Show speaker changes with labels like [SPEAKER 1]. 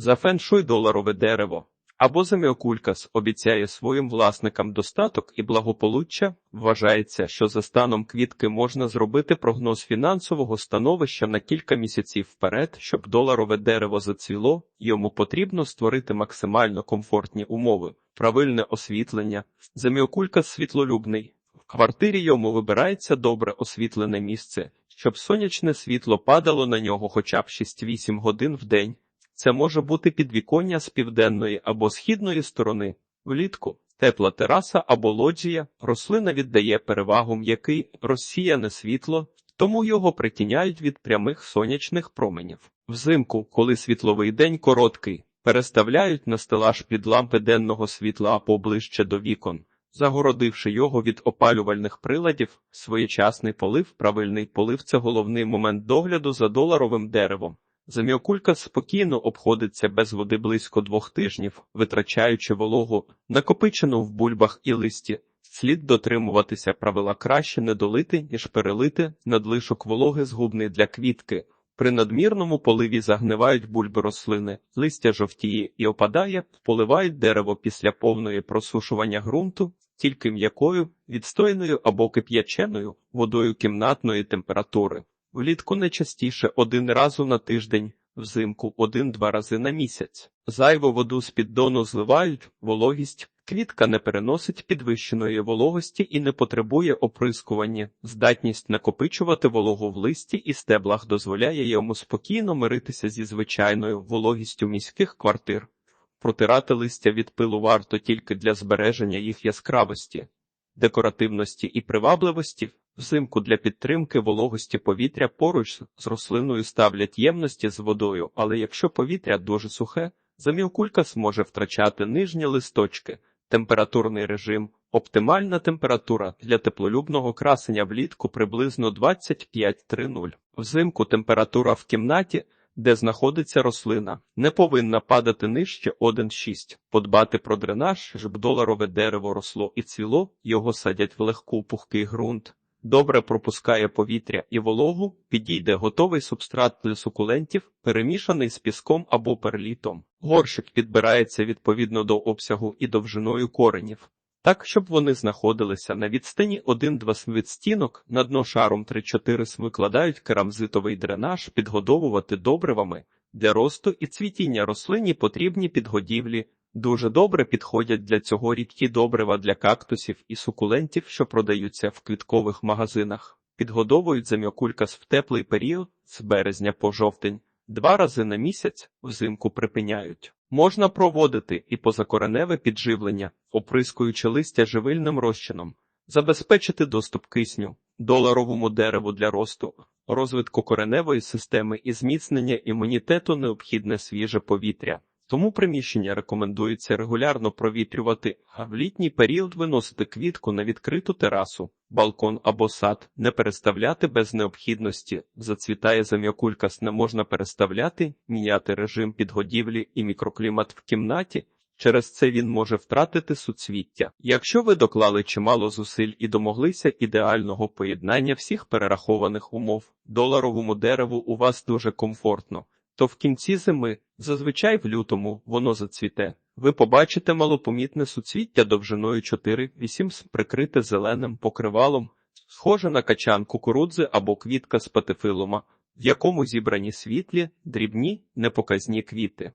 [SPEAKER 1] За феншуй доларове дерево. Або Заміокулькас обіцяє своїм власникам достаток і благополуччя. Вважається, що за станом квітки можна зробити прогноз фінансового становища на кілька місяців вперед, щоб доларове дерево зацвіло, йому потрібно створити максимально комфортні умови, правильне освітлення. Заміокулькас світлолюбний. В квартирі йому вибирається добре освітлене місце, щоб сонячне світло падало на нього хоча б 6-8 годин в день. Це може бути підвіконня з південної або східної сторони. Влітку тепла тераса або лоджія, рослина віддає перевагу м'який розсіяне світло, тому його притіняють від прямих сонячних променів. Взимку, коли світловий день короткий, переставляють на стелаж під лампи денного світла або ближче до вікон. Загородивши його від опалювальних приладів, своєчасний полив, правильний полив це головний момент догляду за доларовим деревом. Заміокулька спокійно обходиться без води близько двох тижнів, витрачаючи вологу, накопичену в бульбах і листі. Слід дотримуватися правила краще не долити, ніж перелити, надлишок вологи згубний для квітки. При надмірному поливі загнивають бульби рослини, листя жовтіє і опадає, поливають дерево після повної просушування ґрунту, тільки м'якою, відстойною або кип'яченою водою кімнатної температури. Влітку не частіше один разу на тиждень, взимку один-два рази на місяць. Зайву воду з піддону зливають, вологість. Квітка не переносить підвищеної вологості і не потребує оприскування. Здатність накопичувати вологу в листі і стеблах дозволяє йому спокійно миритися зі звичайною вологістю міських квартир. Протирати листя від пилу варто тільки для збереження їх яскравості, декоративності і привабливості. Взимку для підтримки вологості повітря поруч з рослиною ставлять ємності з водою, але якщо повітря дуже сухе, замілкулькас може втрачати нижні листочки, температурний режим, оптимальна температура для теплолюбного красення влітку приблизно 25-30. Взимку температура в кімнаті, де знаходиться рослина, не повинна падати нижче 1,6. Подбати про дренаж, щоб доларове дерево росло і цвіло, його садять в легку пухкий ґрунт добре пропускає повітря і вологу, підійде готовий субстрат для сукулентів, перемішаний з піском або перлітом. Горщик підбирається відповідно до обсягу і довжиною коренів. Так, щоб вони знаходилися на відстані 1-2 см стінок, на дно шаром 3-4 см викладають керамзитовий дренаж, підгодовувати добривами. Для росту і цвітіння рослині потрібні підгодівлі, Дуже добре підходять для цього рідкі добрива для кактусів і сукулентів, що продаються в квіткових магазинах. Підгодовують зам'якулькас в теплий період з березня по жовтень, два рази на місяць взимку припиняють. Можна проводити і позакореневе підживлення, оприскуючи листя живильним розчином, забезпечити доступ кисню, доларовому дереву для росту, розвитку кореневої системи і зміцнення імунітету необхідне свіже повітря. Тому приміщення рекомендується регулярно провітрювати, а в літній період виносити квітку на відкриту терасу, балкон або сад, не переставляти без необхідності. Зацвітає зам'якулькас не можна переставляти, міняти режим підгодівлі і мікроклімат в кімнаті. Через це він може втратити суцвіття. Якщо ви доклали чимало зусиль і домоглися ідеального поєднання всіх перерахованих умов, доларовому дереву у вас дуже комфортно то в кінці зими, зазвичай в лютому, воно зацвіте. Ви побачите малопомітне суцвіття довжиною 4-8 прикрите зеленим покривалом, схоже на качан кукурудзи або квітка з патифилума, в якому зібрані світлі, дрібні, непоказні квіти.